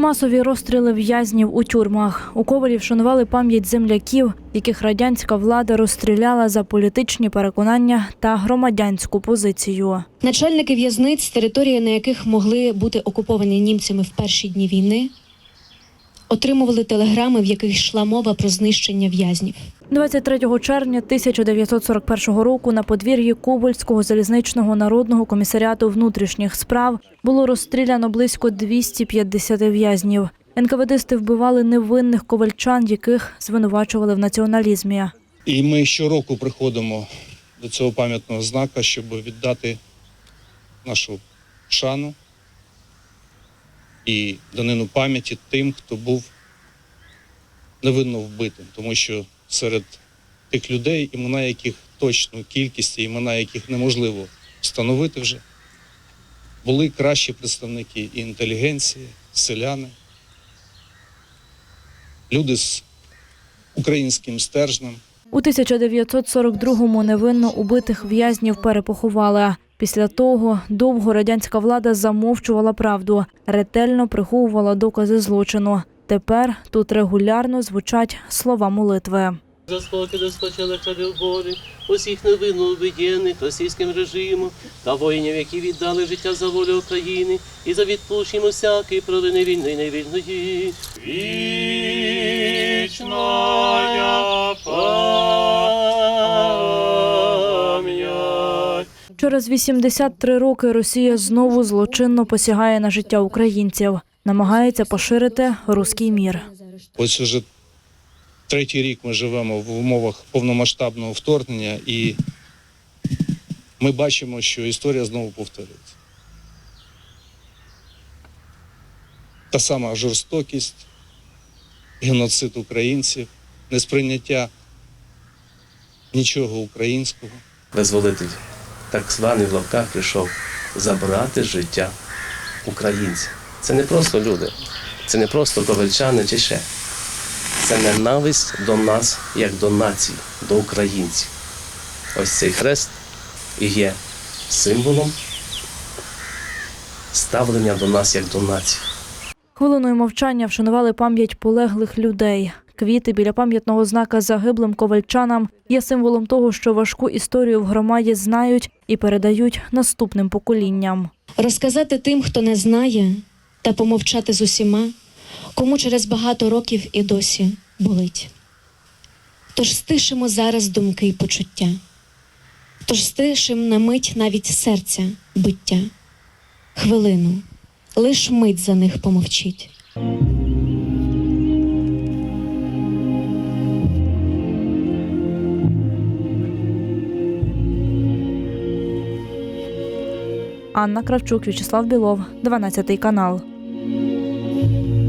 Масові розстріли в'язнів у тюрмах. У Ковалі вшанували пам'ять земляків, яких радянська влада розстріляла за політичні переконання та громадянську позицію. Начальники в'язниць, території на яких могли бути окуповані німцями в перші дні війни, отримували телеграми, в яких йшла мова про знищення в'язнів. 23 червня 1941 року на подвір'ї Ковальського залізничного народного комісаріату внутрішніх справ було розстріляно близько 250 в'язнів. НКВДсти вбивали невинних ковальчан, яких звинувачували в націоналізмі. І ми щороку приходимо до цього пам'ятного знака, щоб віддати нашу шану і данину пам'яті тим, хто був невинно вбитим, тому що серед тих людей, імена яких точну кількість, імена яких неможливо встановити вже, були кращі представники і інтелігенції, селяни, люди з українським стержнем. У 1942-му невинно убитих в'язнів перепоховали. Після того довго радянська влада замовчувала правду, ретельно приховувала докази злочину. Тепер тут регулярно звучать слова молитви. За спокій до спочатку любові, усіх невинно обидєнних російським режимом та воїнів, які віддали життя за волю України і за відпущення усякої провини вільної невільної. Вічная пам'ять. Через 83 роки Росія знову злочинно посягає на життя українців, намагається поширити руський мір. Ось уже третій рік ми живемо в умовах повномасштабного вторгнення, і ми бачимо, що історія знову повторюється. Та сама жорстокість, геноцид українців, несприйняття нічого українського. Визволитель, так званий в лапках, прийшов забрати життя українців. Це не просто люди, це не просто ковальчани чи ще. Це ненависть до нас, як до нації, до українців. Ось цей хрест і є символом ставлення до нас як до нації. Хвилиною мовчання вшанували пам'ять полеглих людей. Квіти біля пам'ятного знака загиблим ковальчанам є символом того, що важку історію в громаді знають і передають наступним поколінням. Розказати тим, хто не знає, та помовчати з усіма, кому через багато років і досі болить. Тож стишимо зараз думки й почуття, тож стишим на мить навіть серця биття, хвилину, лиш мить за них помовчіть. Анна Кравчук, В'ячеслав Білов, 12 канал.